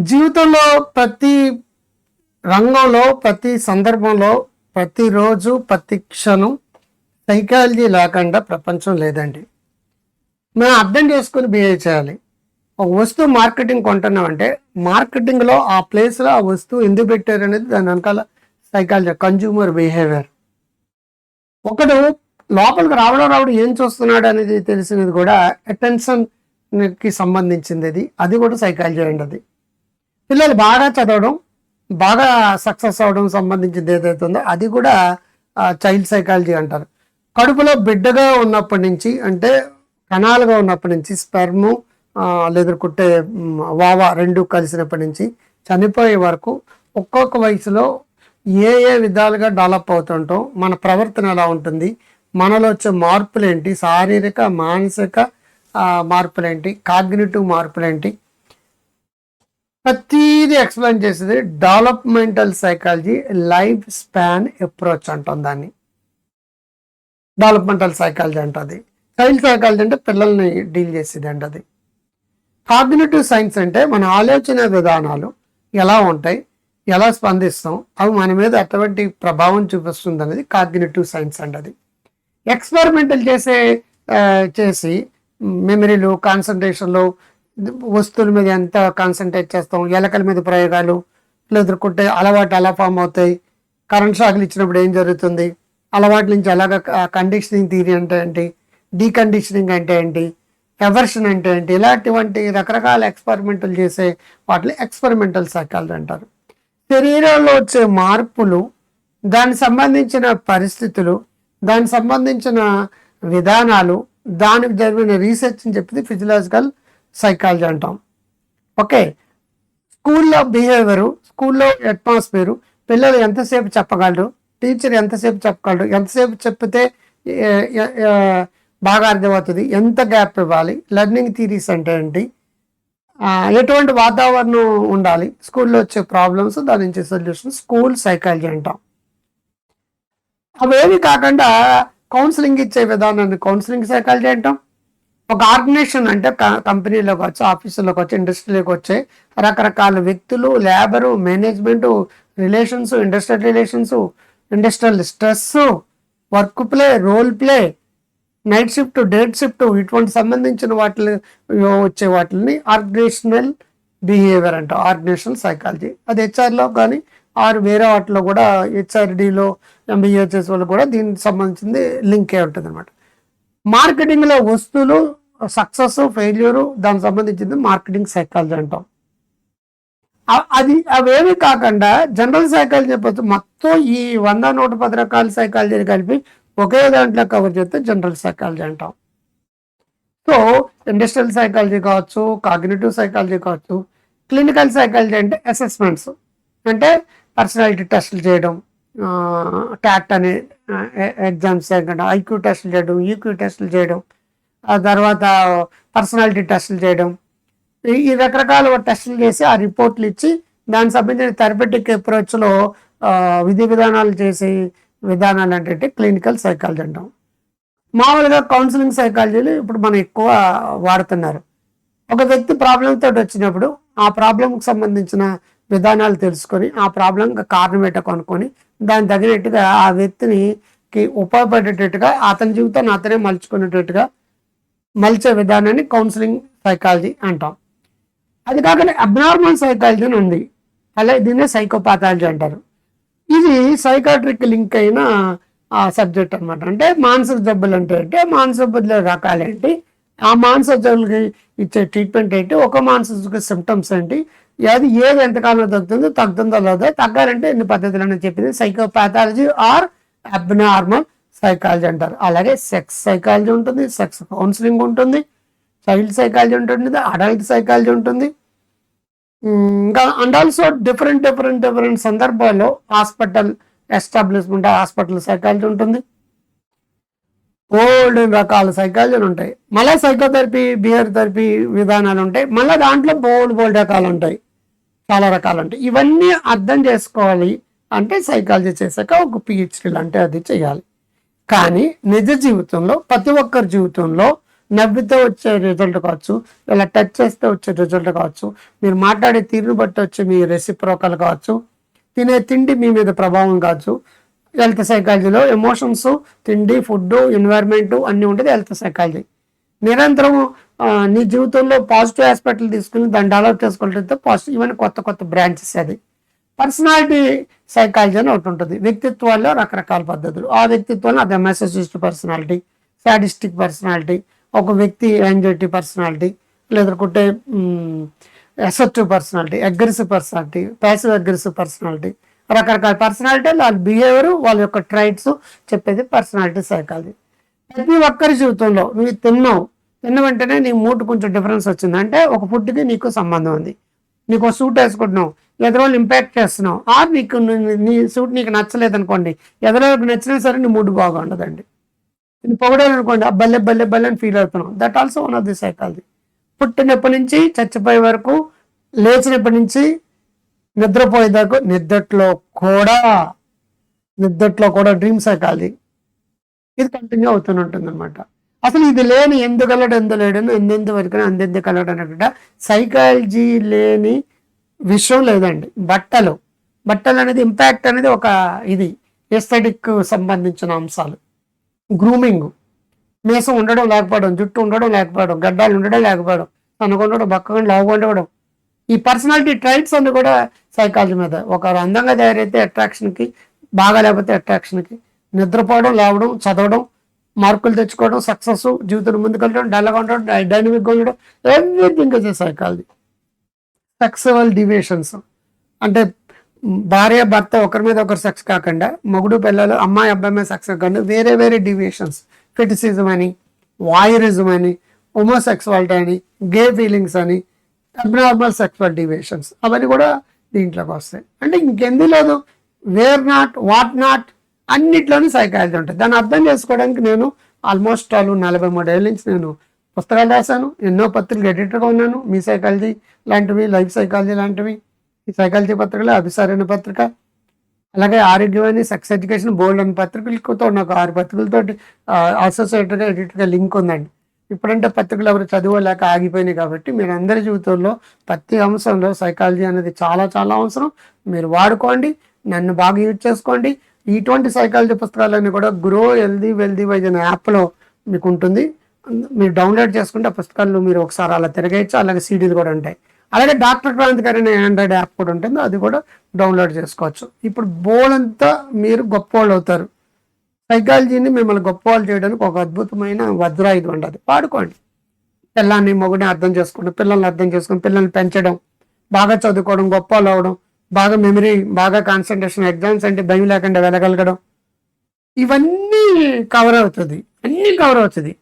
జీవితంలో ప్రతి రంగంలో ప్రతి సందర్భంలో ప్రతిరోజు ప్రతి క్షణం సైకాలజీ లేకుండా ప్రపంచం లేదండి. మనం అర్థం చేసుకుని బిహేవ్ చేయాలి. ఒక వస్తువు మార్కెటింగ్ కొంటున్నామంటే మార్కెటింగ్లో ఆ ప్లేస్లో ఆ వస్తువు ఎందుకు పెట్టారు అనేది దాని వెనకాల సైకాలజీ కన్జ్యూమర్ బిహేవియర్ ఒకడు లోపలికి రావడం రావడం ఏం చూస్తున్నాడు అనేది తెలిసినది కూడా అటెన్షన్కి సంబంధించింది అది. అది కూడా సైకాలజీ అండి అది. పిల్లలు బాగా చదవడం బాగా సక్సెస్ అవడం సంబంధించింది ఏదైతే ఉందో అది కూడా చైల్డ్ సైకాలజీ అంటారు. కడుపులో బిడ్డగా ఉన్నప్పటి నుంచి అంటే కణాలుగా ఉన్నప్పటి నుంచి స్పెర్ము లేదుకుంటే వావా రెండు కలిసినప్పటి నుంచి చనిపోయే వరకు ఒక్కొక్క వయసులో ఏ ఏ విధాలుగా డెవలప్ అవుతుంటాం మన ప్రవర్తన ఎలా ఉంటుంది మనలో వచ్చే మార్పులేంటి శారీరక మానసిక మార్పులేంటి కాగ్నిటివ్ మార్పులేంటి ప్రతిదీ ఎక్స్ప్లెయిన్ చేసేది developmental psychology life span approach అంటాం దాన్ని. డెవలప్మెంటల్ సైకాలజీ అంటది. చైల్డ్ సైకాలజీ అంటే పిల్లల్ని డీల్ చేసేది అంటది. అది సైన్స్ అంటే మన ఆలోచన విధానాలు ఎలా ఉంటాయి ఎలా స్పందిస్తాం అవి మన మీద ఎటువంటి ప్రభావం చూపిస్తుంది అనేది కాగ్నేటివ్ సైన్స్ అంటది. ఎక్స్పెరిమెంటల్ చేసే చేసి మెమరీలు కాన్సన్ట్రేషన్లు వస్తువుల మీద ఎంత కాన్సన్ట్రేట్ చేస్తాం ఎలకల మీద ప్రయోగాలు ఎదుర్కొంటే అలవాటు ఎలా ఫామ్ అవుతాయి కరెంట్ షాక్లు ఇచ్చినప్పుడు ఏం జరుగుతుంది అలవాటు నుంచి ఎలాగ కండిషనింగ్ థియరీ అంటే ఏంటి డీకండిషనింగ్ అంటే ఏంటి ఎవర్షన్ అంటే ఏంటి ఇలాంటివంటి రకరకాల ఎక్స్పెరిమెంటల్ చేసే వాటిని ఎక్స్పెరిమెంటల్ సైకాలజీ అంటారు. శరీరంలో వచ్చే మార్పులు దానికి సంబంధించిన పరిస్థితులు దానికి సంబంధించిన విధానాలు దానికి జరిగిన రీసెర్చ్ అని చెప్పింది ఫిజియలాజికల్ సైకాలజీ అంటాం. ఓకే స్కూల్లో బిహేవియరు స్కూల్లో అట్మాస్ఫియరు పిల్లలు ఎంతసేపు చెప్పగలరు? టీచర్ ఎంతసేపు చెప్పగలరు? ఎంతసేపు చెప్తే బాగా అర్థమవుతుంది? ఎంత గ్యాప్ ఇవ్వాలి? లెర్నింగ్ థీరీస్ అంటే ఏంటి? ఎటువంటి వాతావరణం ఉండాలి? స్కూల్లో వచ్చే ప్రాబ్లమ్స్ దాని నుంచి సొల్యూషన్ స్కూల్ సైకాలజీ అంటాం. అవేవి కాకుండా కౌన్సిలింగ్ ఇచ్చే విధానాన్ని కౌన్సిలింగ్ సైకాలజీ అంటాం. ఒక ఆర్గనైజేషన్ అంటే కంపెనీలోకి వచ్చి ఆఫీసులోకి వచ్చి ఇండస్ట్రీలోకి వచ్చే రకరకాల వ్యక్తులు labour management relations industrial relations industrial stress work play role play night shift date shift ఇటువంటి సంబంధించిన వాటిని వచ్చే వాటిని ఆర్గనైజేషనల్ బిహేవియర్ అంట ఆర్గనైజేషనల్ సైకాలజీ. అది హెచ్ఆర్లో కానీ ఆరు వేరే వాటిలో కూడా హెచ్ఆర్డిలో ఎంబీఏ చేసే వాళ్ళు కూడా దీనికి సంబంధించింది లింక్ అయి ఉంటుంది అనమాట మార్కెటింగ్లో వస్తువులు సక్సెస్ ఫెయిల్యూర్ దానికి సంబంధించింది మార్కెటింగ్ సైకాలజీ అంటాం. అది అవేమి కాకుండా జనరల్ సైకాలజీ చెప్పచ్చు. మొత్తం ఈ వంద నూట పది రకాల సైకాలజీని కలిపి ఒకే దాంట్లో కవర్ చేస్తే జనరల్ సైకాలజీ అంటాం. సో ఇండస్ట్రియల్ సైకాలజీ కావచ్చు కాగ్నేటివ్ సైకాలజీ కావచ్చు క్లినికల్ సైకాలజీ అంటే అసెస్మెంట్స్. అంటే పర్సనాలిటీ టెస్టులు చేయడం ట్యాట్ అనే ఎగ్జామ్స్ చేయడం ఐక్యూ టెస్టులు చేయడం ఈక్యూ టెస్టులు చేయడం ఆ తర్వాత పర్సనాలిటీ టెస్టులు చేయడం ఈ- రకరకాల టెస్టులు చేసి ఆ రిపోర్ట్లు ఇచ్చి దానికి సంబంధించిన థెరపెటిక్ అప్రోచ్లో విధి విధానాలు చేసే విధానాలు అంటే క్లినికల్ సైకాలజీ అంటాం. మామూలుగా కౌన్సిలింగ్ సైకాలజీలు ఇప్పుడు మనం ఎక్కువ వాడుతున్నారు. ఒక వ్యక్తి ప్రాబ్లం తోటి వచ్చినప్పుడు ఆ ప్రాబ్లంకి సంబంధించిన విధానాలు తెలుసుకొని ఆ ప్రాబ్లం కారణం ఏంటో కొనుక్కొని దానికి తగినట్టుగా ఆ వ్యక్తిని కి ఉపయోగపడేటట్టుగా అతని జీవితాన్ని అతనే మలుచుకునేటట్టుగా మలిచే విధానాన్ని కౌన్సిలింగ్ సైకాలజీ అంటాం. అది కాకుండా అబ్నార్మల్ సైకాలజీ అని ఉంది. అలాగే దీన్నే సైకోపాథాలజీ అంటారు. ఇది సైకాట్రిక్ లింక్ అయిన ఆ సబ్జెక్ట్ అన్నమాట. అంటే మానసిక జబ్బులు అంటే అంటే మానసిక జబ్బుల రకాలు ఆ మానసిక ఇచ్చే ట్రీట్మెంట్ ఏంటి? ఒక మానసిక సిమ్టమ్స్ ఏంటి? అది ఏది ఎంతకాలం తగ్గుతుందో తగ్గుతుందో లేదో తగ్గాలంటే ఎన్ని పద్ధతులు అని చెప్పింది? సైకోపాథాలజీ ఆర్ అబ్నార్మల్ సైకాలజీ అంటారు. అలాగే సెక్స్ సైకాలజీ ఉంటుంది సెక్స్ కౌన్సిలింగ్ ఉంటుంది చైల్డ్ సైకాలజీ ఉంటుంది అడల్ట్ సైకాలజీ ఉంటుంది. ఇంకా and also different different different సందర్భాల్లో హాస్పిటల్ ఎస్టాబ్లిష్మెంట్ హాస్పిటల్ సైకాలజీ ఉంటుంది. ఓల్డ్ రకాల సైకాలజీలు ఉంటాయి. మళ్ళీ సైకోథెరపీ బిహేవియర్ థెరపీ విధానాలు ఉంటాయి. మళ్ళీ దాంట్లో బోల్డ్ బోల్డ్ రకాలు ఉంటాయి. చాలా రకాలు ఉంటాయి. ఇవన్నీ అర్థం చేసుకోవాలి అంటే సైకాలజీ చేశాక ఒక పిహెచ్డీ అంటే అది చేయాలి. కానీ నిజ జీవితంలో ప్రతి ఒక్కరి జీవితంలో నవ్వితే వచ్చే రిజల్ట్ కావచ్చు ఇలా టచ్ చేస్తే వచ్చే రిజల్ట్ కావచ్చు మీరు మాట్లాడే తీరును బట్టి వచ్చే మీ రెసిప్రోకల్ కావచ్చు తినే తిండి మీ మీద ప్రభావం కావచ్చు హెల్త్ సైకాలజీలో ఎమోషన్స్ తిండి ఫుడ్ ఎన్వైర్న్మెంట్ అన్నీ ఉంటుంది హెల్త్ సైకాలజీ. నిరంతరం నీ జీవితంలో పాజిటివ్ ఆస్పెక్ట్లు తీసుకుని దాన్ని డెవలప్ చేసుకోవడంతో పాజిటివ్ ఇవన్నీ కొత్త కొత్త బ్రాంచెస్ అది. పర్సనాలిటీ సైకాలజీ అని ఒకటి ఉంటుంది. వ్యక్తిత్వాల్లో రకరకాల పద్ధతులు. ఆ వ్యక్తిత్వంలో అది మెసజిస్ట్ పర్సనాలిటీ సాడిస్టిక్ పర్సనాలిటీ ఒక వ్యక్తి యాంగ్జైటీ పర్సనాలిటీ లేదనుకుంటే assertive personality aggressive personality passive aggressive personality రకరకాల పర్సనాలిటీ వాళ్ళ బిహేవియర్ వాళ్ళ యొక్క ట్రైట్స్ చెప్పేది పర్సనాలిటీ సైకాలజీ ప్రతి ఒక్కరి జీవితంలో నువ్వు తిన్నావు తిన్న వెంటనే నీ మూడ్ కొంచెం డిఫరెన్స్ వచ్చింది. అంటే ఒక ఫుడ్కి నీకు సంబంధం ఉంది. నీకు ఒక సూట్ వేసుకుంటున్నావు ఎదురోళ్ళు ఇంపాక్ట్ చేస్తున్నావు ఆ నీకు నీ- సూట్ నీకు నచ్చలేదు అనుకోండి ఎదురోళ్ళకి నచ్చినా సరే నీ మూడ్ బాగా ఉండదండి. నేను పొగడాలి అనుకోండి ఆ బల్లె బల్లె బల్లె అని ఫీల్ అవుతున్నాం. That also one of the psychology పుట్టినప్పటి నుంచి చచ్చిపోయే వరకు లేచినప్పటి నుంచి నిద్రపోయేదాకా నిద్రట్లో కూడా నిద్రట్లో కూడా డ్రీమ్ సైకాలజీ ఇది కంటిన్యూ అవుతూనే ఉంటుంది అనమాట అసలు ఇది లేని ఎందుకలడు ఎందు లేడను ఎందెందు వరకు అందెందు కలడు అనమాట సైకాలజీ లేని విషయం లేదండి. బట్టలు. బట్టలు అనేది ఇంపాక్ట్ అనేది ఒక ఇది ఎస్థెటిక్ సంబంధించిన అంశాలు. గ్రూమింగ్ మీసం ఉండడం లేకపోవడం జుట్టు ఉండడం లేకపోవడం గడ్డాలు ఉండడం లేకపోవడం తనకుండడం బక్కగా లావుగా ఉండడం. ఈ పర్సనాలిటీ ట్రైట్స్ అన్ని కూడా సైకాలజీ మీద. ఒకరు అందంగా తయారైతే అట్రాక్షన్కి బాగా లేకపోతే అట్రాక్షన్కి నిద్రపోవడం లేవడం చదవడం మార్కులు తెచ్చుకోవడం సక్సెస్ జీవితం ముందుకెళ్ళడం డల్గా ఉండడం డైనమిక్గా ఉండడం everything is psychology sexual deviations అంటే భార్య భర్త ఒకరి మీద ఒకరు సెక్స్ కాకుండా మొగుడు పిల్లలు అమ్మాయి అబ్బాయి మీద సెక్స్ కాకుండా వేరే వేరే డివియేషన్స్ క్రిటిసిజం అని వాయరిజం అని హోమోసెక్సువాలిటీ అని గే ఫీలింగ్స్ అని అబ్నార్మల్ సెక్సువల్ డివియేషన్స్ అవన్నీ కూడా దీంట్లోకి వస్తాయి అంటే ఇంకెందు లేదు? వేర్ నాట్ వాట్ నాట్ అన్నిట్లోనూ సైకాలజీ ఉంటుంది. దాన్ని అర్థం చేసుకోవడానికి నేను ఆల్మోస్ట్ ఆల్ నలభై మూడేళ్ళ నుంచి నేను పుస్తకాలు రాశాను. ఎన్నో పత్రికలు ఎడిటర్గా ఉన్నాను. మీ సైకాలజీ లాంటివి లైఫ్ సైకాలజీ లాంటివి. ఈ సైకాలజీ పత్రికలు అభిసారైన పత్రిక అలాగే ఆరోగ్యమైన సెక్స్ ఎడ్యుకేషన్ బోల్డ్ అని పత్రికలతో నాకు ఆరు పత్రికలతోటి అసోసియేటర్గా ఎడిటర్గా లింక్ ఉందండి. ఇప్పుడంటే పత్రికలు ఎవరు చదవలేక ఆగిపోయినాయి కాబట్టి మీరు అందరి జీవితంలో ప్రతి అంశంలో సైకాలజీ అనేది చాలా చాలా అవసరం. మీరు వాడుకోండి నన్ను బాగా యూజ్ చేసుకోండి. ఇటువంటి సైకాలజీ పుస్తకాలన్నీ కూడా గ్రో హెల్దీ వెల్దీ వైజ్ అనే యాప్లో మీకు ఉంటుంది. మీరు డౌన్లోడ్ చేసుకుంటే ఆ పుస్తకాలు మీరు ఒకసారి అలా తిరగేయచ్చు. అలాగే సీడీలు కూడా ఉంటాయి. అలాగే డాక్టర్ క్రాంతికారి అనే ఆండ్రాయిడ్ యాప్ కూడా ఉంటుంది. అది కూడా డౌన్లోడ్ చేసుకోవచ్చు. ఇప్పుడు బోలంతా మీరు గొప్పవాళ్ళు అవుతారు. సైకాలజీని మిమ్మల్ని గొప్పవాళ్ళు చేయడానికి ఒక అద్భుతమైన వజ్రాయుధం ఉండదు వాడుకోండి. పిల్లాన్ని మొగుడిని అర్థం చేసుకోవడం పిల్లల్ని అర్థం చేసుకుని పిల్లల్ని పెంచడం బాగా చదువుకోవడం గొప్ప అవడం బాగా మెమరీ బాగా కాన్సన్ట్రేషన్ ఎగ్జామ్స్ అంటే భయం లేకుండా వెళ్ళగలగడం. ఇవన్నీ కవర్ అవుతుంది. అన్నీ కవర్ అవుతుంది.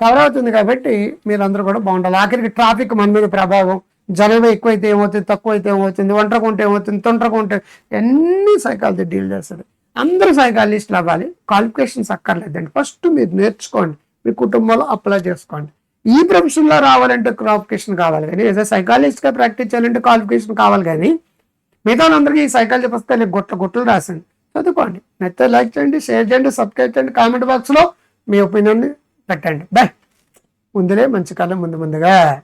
కవర్ అవుతుంది కాబట్టి మీరందరూ కూడా బాగుండాలి. ఆఖరికి ట్రాఫిక్ మన మీద ప్రభావం. జనం ఎక్కువైతే ఏమవుతుంది తక్కువ అయితే ఏమవుతుంది ఒంటరికి ఉంటే ఏమవుతుంది తొంటరికి ఉంటే అన్ని సైకాలజీ డీల్ చేస్తుంది. అందరూ సైకాలజిస్టులు అవ్వాలి. క్వాలిఫికేషన్స్ అక్కర్లేదండి. ఫస్ట్ మీరు నేర్చుకోండి. మీ కుటుంబంలో అప్లై చేసుకోండి. ఈ ప్రొఫెషన్లో రావాలంటే క్వాలిఫికేషన్ కావాలి కానీ ఏదో సైకాలజిస్ట్గా ప్రాక్టీస్ చేయాలంటే క్వాలిఫికేషన్ కావాలి కానీ మిగతా వాళ్ళందరికీ ఈ సైకాలజీ పుస్తకాలు గుట్ల గుట్టలు రాసింది. చదువుకోండి. నచ్చితే లైక్ చేయండి షేర్ చేయండి సబ్స్క్రైబ్ చేయండి కామెంట్ బాక్స్లో మీ ఒపీనియన్ని పెట్టండి. బాయ్ ముందులే మంచి కాలం ముందు ముందుగా.